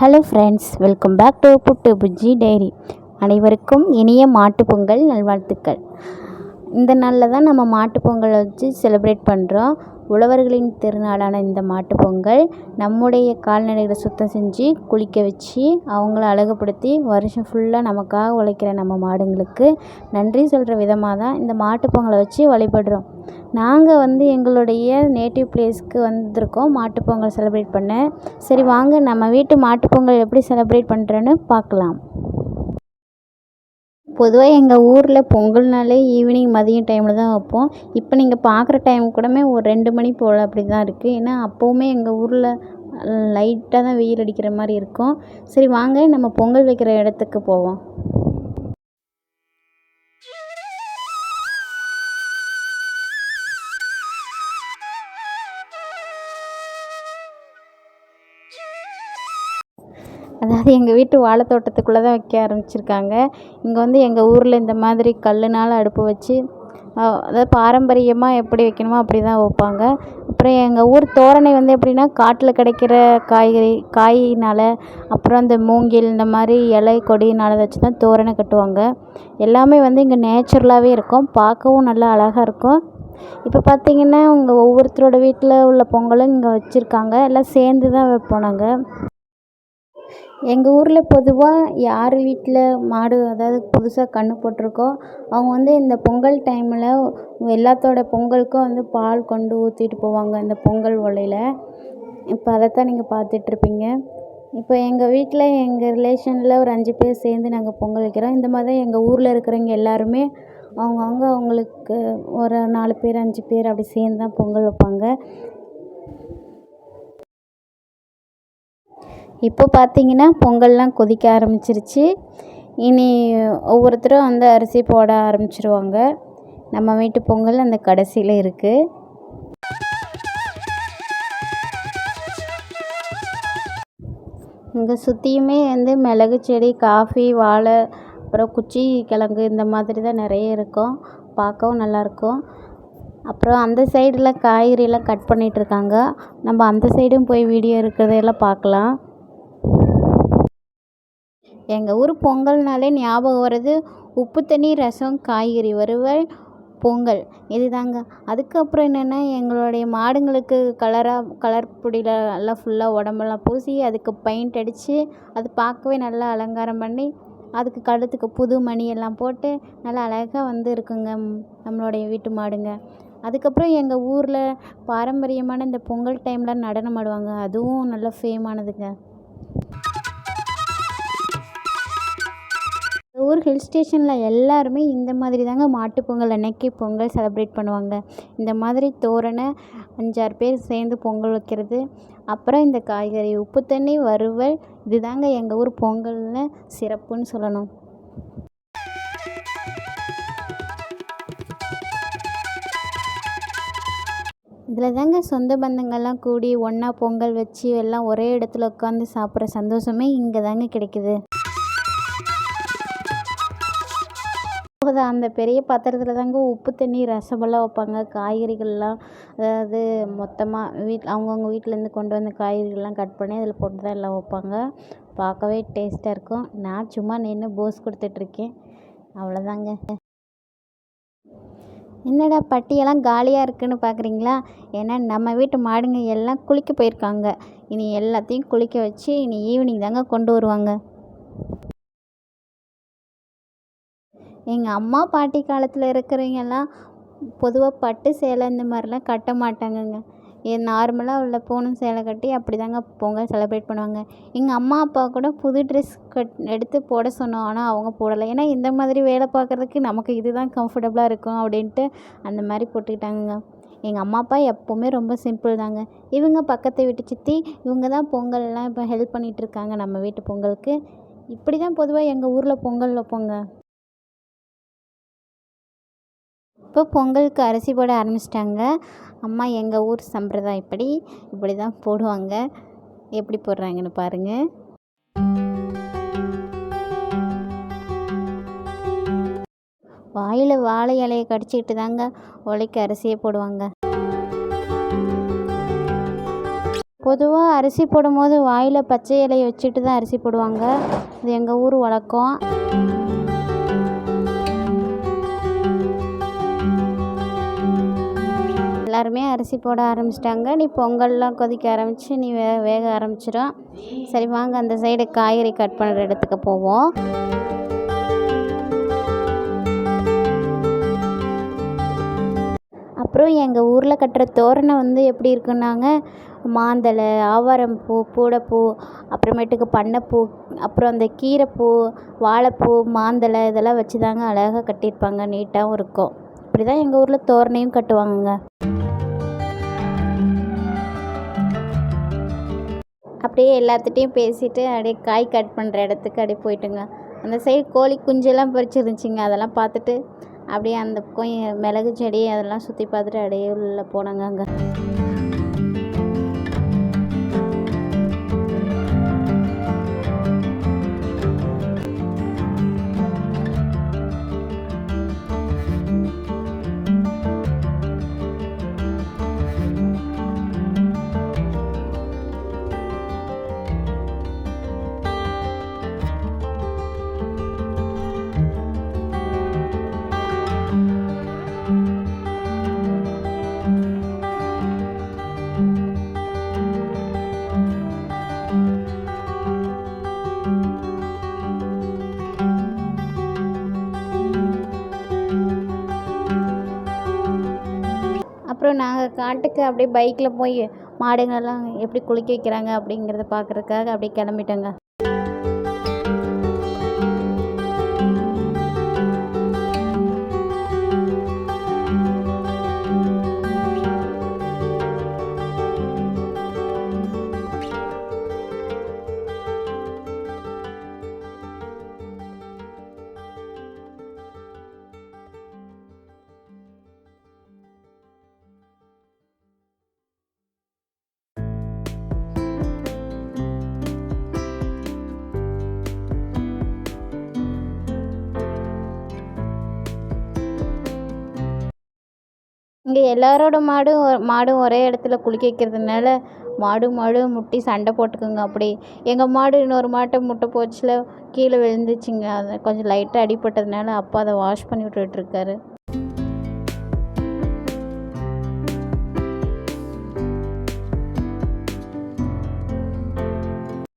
Hello friends welcome back to Puttu Bujji diary அனைவருக்கும் இனிய மாட்டு பொங்கல் நல்வாழ்த்துக்கள். இந்த நாளில் தான் நம்ம மாட்டு பொங்கலை வச்சு செலிப்ரேட் பண்ணுறோம் உழவர்களின் திருநாளான இந்த மாட்டு பொங்கல் நம்முடைய கால்நடைகளை சுத்தம் செஞ்சு குளிக்க வச்சு அவங்கள அழகுபடுத்தி வருஷம் ஃபுல்லாக நமக்காக உழைக்கிற நம்ம மாடுங்களுக்கு நன்றி சொல்கிற விதமாக தான் இந்த மாட்டு பொங்கலை வச்சு வழிபடுறோம். நாங்கள் வந்து எங்களுடைய நேட்டிவ் பிளேஸ்க்கு வந்திருக்கோம். மாட்டுப் பொங்கல் செலிப்ரேட் பண்ண. சரி வாங்க நம்ம வீட்டு மாட்டுப் பொங்கல் எப்படி செலிப்ரேட் பண்ணுறேன்னு பார்க்கலாம். பொதுவாக எங்கள் ஊரில் பொங்கல்னாலே ஈவினிங் மதியம் டைமில் தான் வைப்போம். இப்போ நீங்கள் பார்க்குற டைம் கூடமே ஒரு ரெண்டு மணி போல் அப்படி தான் இருக்குது ஏன்னா அப்போவுமே எங்கள் ஊரில் லைட்டாக தான் வெயில் அடிக்கிற மாதிரி இருக்கும். சரி வாங்க நம்ம பொங்கல் வைக்கிற இடத்துக்கு போவோம். அதாவது எங்கள் வீட்டு வாழை தோட்டத்துக்குள்ளே தான் வைக்க ஆரம்பிச்சிருக்காங்க. இங்கே வந்து எங்கள் ஊரில் இந்த மாதிரி கல்லுனால் அடுப்பு வச்சு அதாவது பாரம்பரியமாக எப்படி வைக்கணுமோ அப்படி தான் வைப்பாங்க. அப்புறம் எங்கள் ஊர் தோரணை வந்து எப்படின்னா காட்டில் கிடைக்கிற காய்கறி காயினால் அப்புறம் இந்த மூங்கில் இந்த மாதிரி இலை கொடியினால் வச்சு தான் தோரணை கட்டுவாங்க. எல்லாமே வந்து இங்கே நேச்சுரலாகவே இருக்கும். பார்க்கவும் நல்லா அழகாக இருக்கும். இப்போ பார்த்திங்கன்னா உங்கள் ஒவ்வொருத்தரோட வீட்டில் உள்ள பொங்கலும் இங்கே வச்சுருக்காங்க. எல்லாம் சேர்ந்து தான் வைப்போம் நாங்கள் எங்கள் ஊரில் பொதுவாக யார் வீட்டில் மாடு அதாவது புதுசாக கன்று போட்டிருக்கோ அவங்க வந்து இந்த பொங்கல் டைமில் எல்லாத்தோட பொங்கலுக்கும் வந்து பால் கொண்டு ஊற்றிட்டு போவாங்க இந்த பொங்கல் ஒலையில் இப்போ அதைத்தான் நீங்கள் பார்த்துட்ருப்பீங்க. இப்போ எங்கள் வீட்டில் எங்கள் ரிலேஷனில் ஒரு அஞ்சு பேர் சேர்ந்து நாங்கள் பொங்கல் வைக்கிறோம். இந்த மாதிரி தான் எங்கள் ஊரில் இருக்கிறவங்க எல்லாருமே அவங்கவுங்க அவங்களுக்கு ஒரு நாலு பேர் அஞ்சு பேர் அப்படி சேர்ந்து தான் பொங்கல் வைப்பாங்க. இப்போ பார்த்தீங்கன்னா பொங்கல்லாம் கொதிக்க ஆரம்பிச்சிருச்சு. இனி ஒவ்வொருத்தரும் வந்து அரிசி போட ஆரம்பிச்சிருவாங்க. நம்ம வீட்டு பொங்கல் அந்த கடைசியில் இருக்குது இங்கே சுற்றியுமே வந்து மிளகு செடி காஃபி வாழை அப்புறம் குச்சி கிழங்கு இந்த மாதிரி தான் நிறைய இருக்கும். பார்க்கவும் நல்லாயிருக்கும் அப்புறம் அந்த சைடில் காய்கறியெல்லாம் கட் பண்ணிகிட்ருக்காங்க நம்ம அந்த சைடும் போய் வீடியோ இருக்கிறதையெல்லாம் பார்க்கலாம். எங்கள் ஊர் பொங்கல்னாலே ஞாபகம் வர்றது உப்பு தண்ணி ரசம் காய்கறி வறுவல் பொங்கல். இது தாங்க அதுக்கப்புறம் என்னென்னா எங்களுடைய மாடுங்களுக்கு கலராக கலர் பொடியில் எல்லாம் ஃபுல்லாக உடம்பெல்லாம் பூசி அதுக்கு பெயிண்ட் அடித்து அது பார்க்கவே நல்லா அலங்காரம் பண்ணி அதுக்கு கழுத்துக்கு புது மணியெல்லாம் போட்டு நல்லா அழகாக வந்து இருக்குங்க நம்மளுடைய வீட்டு மாடுங்க. அதுக்கப்புறம் எங்கள் ஊரில் பாரம்பரியமான இந்த பொங்கல் டைமில் நடனம் ஆடுவாங்க. அதுவும் நல்ல ஃபேமானதுங்க ஊர் ஹில் ஸ்டேஷனில் எல்லாருமே இந்த மாதிரி தாங்க மாட்டு பொங்கல் அன்னைக்கு பொங்கல் செலப்ரேட் பண்ணுவாங்க. இந்த மாதிரி தோரணை அஞ்சாறு பேர் சேர்ந்து பொங்கல் வைக்கிறது. அப்புறம் இந்த காய்கறி உப்பு தண்ணி வறுவல் இது தாங்க எங்கள் ஊர் பொங்கலில் சிறப்புன்னு சொல்லணும். இதில் தாங்க சொந்த பந்தங்கள்லாம் கூடி ஒன்றா பொங்கல் வச்சு எல்லாம் ஒரே இடத்துல உட்காந்து சாப்பிட்ற சந்தோஷமே இங்கே தாங்க கிடைக்குது. அந்த பெரிய பாத்திரத்தில் தாங்க உப்பு தண்ணி ரசமெல்லாம் வைப்பாங்க. காய்கறிகள்லாம் அதாவது மொத்தமாக வீட்டில் அவங்கவுங்க வீட்டிலேருந்து கொண்டு வந்த காய்கறிகள்லாம் கட் பண்ணி அதில் போட்டு தான் எல்லாம் வைப்பாங்க. பார்க்கவே டேஸ்ட்டாக இருக்கும். நான் சும்மா நின்று போஸ் கொடுத்துட்ருக்கேன். அவ்வளோதாங்க. என்னடா பட்டியெல்லாம் காலியாக இருக்குன்னு பார்க்குறீங்களா ஏன்னா நம்ம வீட்டு மாடுங்க எல்லாம் குளிக்க போயிருக்காங்க. இனி எல்லாத்தையும் குளிக்க வச்சு இனி ஈவினிங் தாங்க கொண்டு வருவாங்க. எங்கள் அம்மா பாட்டி காலத்தில் இருக்கிறவங்கெல்லாம் பொதுவாக பட்டு சேலை இந்த மாதிரிலாம் கட்ட மாட்டாங்கங்க. நார்மலாக உள்ள பூனம் சேலை கட்டி அப்படி தாங்க பொங்கல் செலிப்ரேட் பண்ணுவாங்க. எங்கள் அம்மா அப்பா கூட புது ட்ரெஸ் கட் எடுத்து போட சொன்னோம். ஆனால் அவங்க போடலை. ஏன்னா இந்த மாதிரி வேலை பார்க்குறதுக்கு நமக்கு இதுதான் கம்ஃபர்டபுளாக இருக்கும் அப்படின்ட்டு அந்த மாதிரி போட்டுக்கிட்டாங்கங்க. எங்கள் அம்மா அப்பா எப்போவுமே ரொம்ப சிம்பிள் தாங்க. இவங்க பக்கத்து வீட்டு சித்தி இவங்க தான் பொங்கல்லாம் இப்போ ஹெல்ப் பண்ணிகிட்ருக்காங்க நம்ம வீட்டு பொங்கலுக்கு. இப்படி தான் பொதுவாக எங்கள் ஊரில் பொங்கல் வைப்போங்க. இப்போ பொங்கலுக்கு அரிசி போட ஆரம்பிச்சிட்டாங்க. அம்மா எங்கள் ஊர் சம்பிரதாயப்படி இப்படி தான் போடுவாங்க. எப்படி போடுறாங்கன்னு பாருங்கள் வாயில் வாழை இலையை கடிச்சிக்கிட்டு தாங்க உலைக்கு அரிசியை போடுவாங்க. பொதுவாக அரிசி போடும்போது வாயில் பச்சை இலையை வச்சுட்டு தான் அரிசி போடுவாங்க. இது எங்கள் ஊர் வழக்கம். எல்லாருமே அரிசி போட ஆரம்பிச்சிட்டாங்க. நீ பொங்கல்லாம் கொதிக்க ஆரம்பித்து நீ வே வேக ஆரம்பிச்சிடும் சரி வாங்க அந்த சைடு காய்கறி கட் பண்ணுற இடத்துக்கு போவோம். அப்புறம் எங்கள் ஊரில் கட்டுற தோரணம் வந்து எப்படி இருக்குன்னாங்க? மாந்தழை ஆவாரம்பூ பூடைப்பூ அப்புறமேட்டுக்கு பண்ணைப்பூ அப்புறம் அந்த கீரைப்பூ வாழைப்பூ மாந்தலை இதெல்லாம் வச்சு தாங்க அழகாக கட்டியிருப்பாங்க நீட்டாகவும் இருக்கும். இப்படி தான் எங்கள் ஊரில் தோரணையும் கட்டுவாங்கங்க. அப்படியே எல்லாத்துட்டையும் பேசிட்டு அப்படியே காய் கட் பண்ணுற இடத்துக்கு அப்படியே போயிட்டுங்க. அந்த சைடு கோழி குஞ்செல்லாம் பறிச்சிருந்துச்சிங்க. அதெல்லாம் பார்த்துட்டு அப்படியே அந்த பக்கம் மிளகு செடி அதெல்லாம் சுற்றி பார்த்துட்டு அப்படியே உள்ளே போனாங்க அங்கே நாங்கள் அப்படியே பைக்கில் போய் மாடுங்கள்லாம் எப்படி குளிக்க வைக்கிறாங்க அப்படிங்கிறத பார்க்குறதுக்காக அப்படியே கிளம்பிட்டோங்க. இங்கே எல்லாரோட மாடும் மாடும் ஒரே இடத்துல குளிக்க வைக்கிறதுனால மாடு மாடு முட்டி சண்டை போட்டுக்குங்க அப்படி. எங்கள் மாடு இன்னொரு மாட்டை முட்டை போச்சுல கீழே விழுந்துச்சுங்க. அது கொஞ்சம் லைட்டாக அடிபட்டதுனால அப்பா அதை வாஷ் பண்ணி விட்டுட்ருக்காரு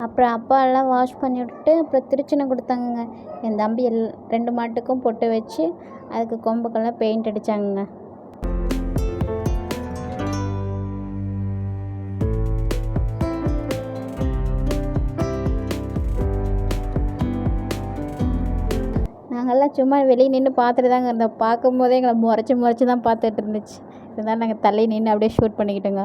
அப்புறம் அப்பா எல்லாம் வாஷ் பண்ணி விட்டுட்டு அப்புறம் திருச்சினை கொடுத்தாங்கங்க. என் தம்பி எல் ரெண்டு மாட்டுக்கும் பொட்டு வச்சு அதுக்கு கொம்புக்கெல்லாம் பெயிண்ட் அடித்தாங்கங்க நாங்கள்லாம் சும்மா வெளியே நின்று பார்த்துட்டு தாங்க இருந்தோம். பார்க்கும்போதே எங்களை முறைச்சி முறைச்சி தான் பார்த்துட்டு இருந்துச்சு. இருந்தாலும் நாங்கள் தள்ளி நின்று அப்படியே ஷூட் பண்ணிக்கிட்டோங்க.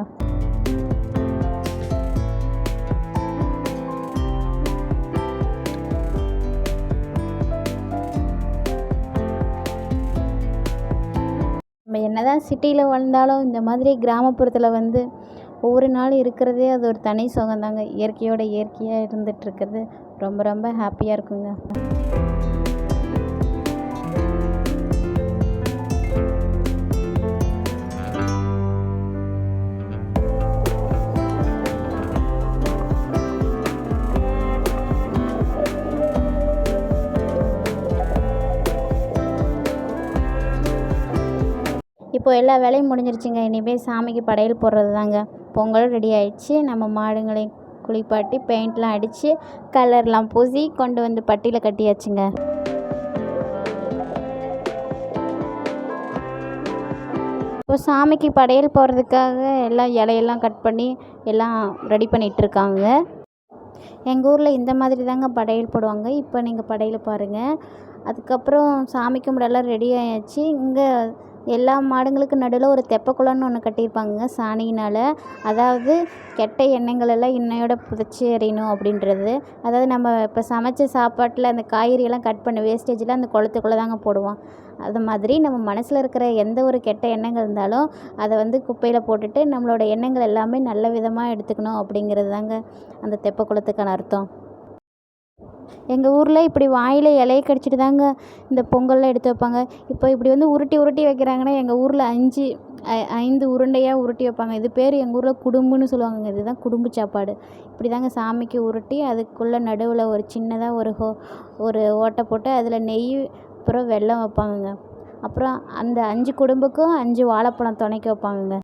நம்ம என்னதான் சிட்டியில் வாழ்ந்தாலும் இந்த மாதிரி கிராமப்புறத்தில் வந்து ஒவ்வொரு நாளும் இருக்கிறதே அது ஒரு தனி சுகம்தாங்க. இயற்கையோட இயற்கையாக இருந்துகிட்ருக்கிறது ரொம்ப ரொம்ப ஹாப்பியாக இருக்குங்க. இப்போ எல்லா வேலையும் முடிஞ்சிருச்சுங்க. இனிமேல் சாமிக்கு படையல் போடுறது தாங்க பொங்கலும் ரெடி ஆயிடுச்சு. நம்ம மாடுங்களையும் குளிப்பாட்டி பெயிண்ட்லாம் அடித்து கலர்லாம் பூசி கொண்டு வந்து பட்டியில் கட்டியாச்சுங்க. இப்போ சாமிக்கு படையல் போடுறதுக்காக எல்லாம் இலையெல்லாம் கட் பண்ணி எல்லாம் ரெடி பண்ணிகிட்ருக்காங்க எங்கள் ஊரில் இந்த மாதிரி தாங்க படையல் போடுவாங்க. இப்போ நீங்கள் படையல் பாருங்கள் அதுக்கப்புறம் சாமி கும்பிடெல்லாம் ரெடி ஆயாச்சு. இங்கே எல்லா மாடுங்களுக்கு நடுவில் ஒரு தெப்பக்குளம்னு ஒன்று கட்டியிருப்பாங்க சாணியினால். அதாவது கெட்ட எண்ணங்கள் எல்லாம் இன்னையோட புதைச்சி எறியணும் அப்படின்றது. அதாவது நம்ம இப்போ சமைச்ச சாப்பாட்டில் அந்த காய்கறியெல்லாம் கட் பண்ண வேஸ்டேஜில் அந்த குளத்துக்குள்ளே தாங்க போடுவோம். அது மாதிரி நம்ம மனசில் இருக்கிற எந்த ஒரு கெட்ட எண்ணங்கள் இருந்தாலும் அதை வந்து குப்பையில் போட்டுட்டு நம்மளோட எண்ணங்கள் எல்லாமே நல்ல விதமாக எடுத்துக்கணும் அப்படிங்கிறது தாங்க அந்த தெப்பக்குளத்துக்கான அர்த்தம். எங்கள் ஊரில் இப்படி வாயில் இலைய கடிச்சிட்டு தாங்க இந்த பொங்கல்லாம் எடுத்து வைப்பாங்க. இப்போ இப்படி வந்து உருட்டி உருட்டி வைக்கிறாங்கன்னா எங்கள் ஊரில் அஞ்சு ஐந்து உருண்டையாக உருட்டி வைப்பாங்க. இது பேர் எங்கள் ஊரில் குடும்புன்னு சொல்லுவாங்கங்க. இதுதான் குடும்பு சாப்பாடு. இப்படி தாங்க சாமிக்கு உருட்டி அதுக்குள்ளே நடுவில் ஒரு சின்னதாக ஒரு ஹோ ஒரு ஓட்டை போட்டு அதில் நெய் அப்புறம் வெல்லம் வைப்பாங்கங்க. அப்புறம் அந்த அஞ்சு குடும்புக்கும் அஞ்சு வாழைப்பழம் துணைக்கு வைப்பாங்கங்க.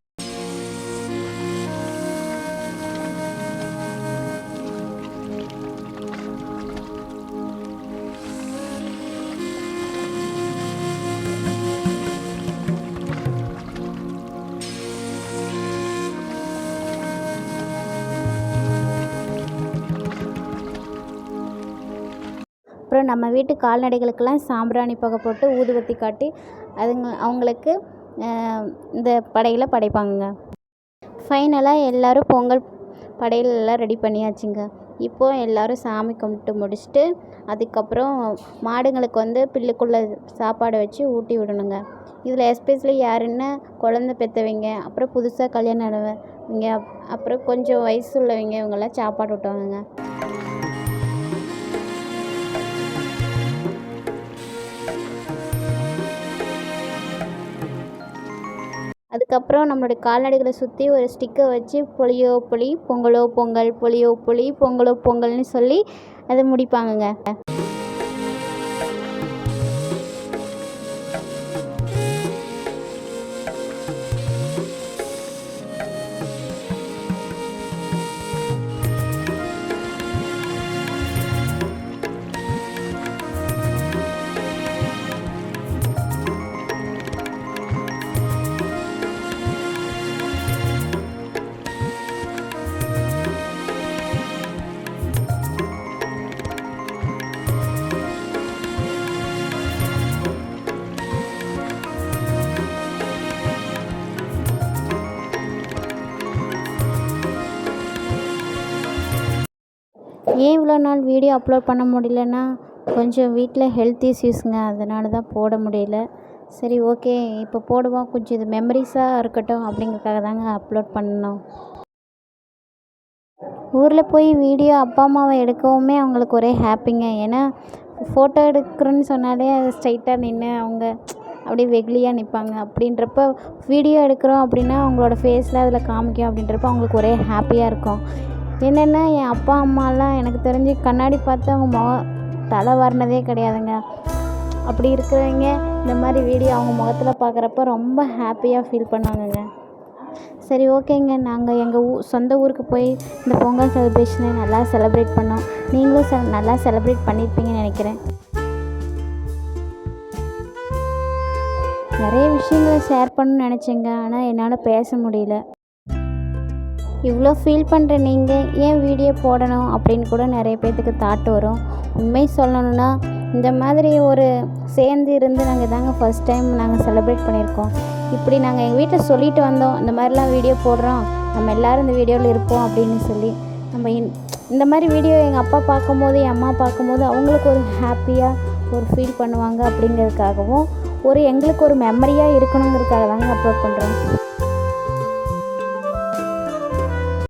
அப்புறம் நம்ம வீட்டு கால்நடைகளுக்கெல்லாம் சாம்பிராணி புகை போட்டு ஊதுபத்தி காட்டி அதுங்க அவங்களுக்கு இந்த படையலை படைப்பாங்கங்க. ஃபைனலாக எல்லோரும் பொங்கல் படையல் எல்லாம் ரெடி பண்ணியாச்சுங்க. இப்போது எல்லோரும் சாமி கும்பிட்டு முடிச்சுட்டு அதுக்கப்புறம் மாடுங்களுக்கு வந்து பில்லுக்குள்ளே சாப்பாடு வச்சு ஊட்டி விடணுங்க. இதில் எஸ்பெஷலி யாருன்னா குழந்த பெற்றவங்க அப்புறம் புதுசாக கல்யாணம் ஆனவங்க அப்புறம் கொஞ்சம் வயசு உள்ளவங்க இவங்கெல்லாம் சாப்பாடு விட்டுவாங்க அதுக்கப்புறம் நம்மளுடைய கால்நடைகளை சுற்றி ஒரு ஸ்டிக்கை வச்சு பொலியோ பொலி பொங்கலோ பொங்கல் பொலியோ பொலி பொங்கலோ பொங்கல்னு சொல்லி அதை முடிப்பாங்கங்க. ஏன் இவ்வளோ நாள் வீடியோ அப்லோட் பண்ண முடியலன்னா கொஞ்சம் வீட்டில் ஹெல்த் இஷ்யூஸுங்க அதனால தான் போட முடியல. சரி ஓகே இப்போ போடுவோம். கொஞ்சம் இது மெமரிஸாக இருக்கட்டும் அப்படிங்கிறதுக்காக தாங்க அப்லோட் பண்ணோம். ஊரில் போய் வீடியோ அப்பா அம்மாவை எடுக்கவுமே அவங்களுக்கு ஒரே ஹாப்பிங்க ஏன்னா ஃபோட்டோ எடுக்கிறேன்னு சொன்னாலே அது ஸ்ட்ரைட்டாக நின்று அவங்க அப்படியே வெகுளியாக நிற்பாங்க அப்படின்றப்ப வீடியோ எடுக்கிறோம் அப்படின்னா அவங்களோட ஃபேஸில் அதில் காமிக்கும் அப்படின்றப்ப அவங்களுக்கு ஒரே ஹாப்பியாக இருக்கும். என்னென்னா என் அப்பா அம்மாலாம் எனக்கு தெரிஞ்சு கண்ணாடி பார்த்து அவங்க முகம் தலை வரணதே கிடையாதுங்க. அப்படி இருக்கிறவங்க இந்த மாதிரி வீடியோ அவங்க முகத்தில் பார்க்குறப்ப ரொம்ப ஹாப்பியாக ஃபீல் பண்ணாங்கங்க. சரி ஓகேங்க. நாங்கள் எங்கள் ஊ சொந்த ஊருக்கு போய் இந்த பொங்கல் செலிப்ரேஷனை நல்லா செலிப்ரேட் பண்ணோம். நீங்களும் செ நல்லா செலிப்ரேட் பண்ணியிருப்பீங்கன்னு நினைக்கிறேன். நிறைய விஷயங்களை ஷேர் பண்ணணும்னு நினச்சேங்க. ஆனால் என்னால் பேச முடியல. இவ்வளோ ஃபீல் பண்ணுற நீங்கள் ஏன் வீடியோ போடணும் அப்படின்னு கூட நிறைய பேர்த்துக்கு தாட் வரும். உண்மை சொல்லணுன்னா இந்த மாதிரி ஒரு சேர்ந்து இருந்து நாங்கள் தாங்க ஃபஸ்ட் டைம் நாங்கள் செலிப்ரேட் பண்ணியிருக்கோம். இப்படி நாங்கள் எங்கள் வீட்டில் சொல்லிட்டு வந்தோம் இந்த மாதிரிலாம் வீடியோ போடுறோம் நம்ம எல்லோரும் இந்த வீடியோவில் இருப்போம் அப்படின்னு சொல்லி நம்ம இந்த மாதிரி வீடியோ எங்கள் அப்பா பார்க்கும்போது என் அம்மா பார்க்கும்போது அவங்களுக்கு ஒரு ஹாப்பியாக ஒரு ஃபீல் பண்ணுவாங்க அப்படிங்கிறதுக்காகவும் ஒரு எங்களுக்கு ஒரு மெமரியாக இருக்கணுங்கிறதுக்காக தாங்க அப்லோட் பண்ணுறோம்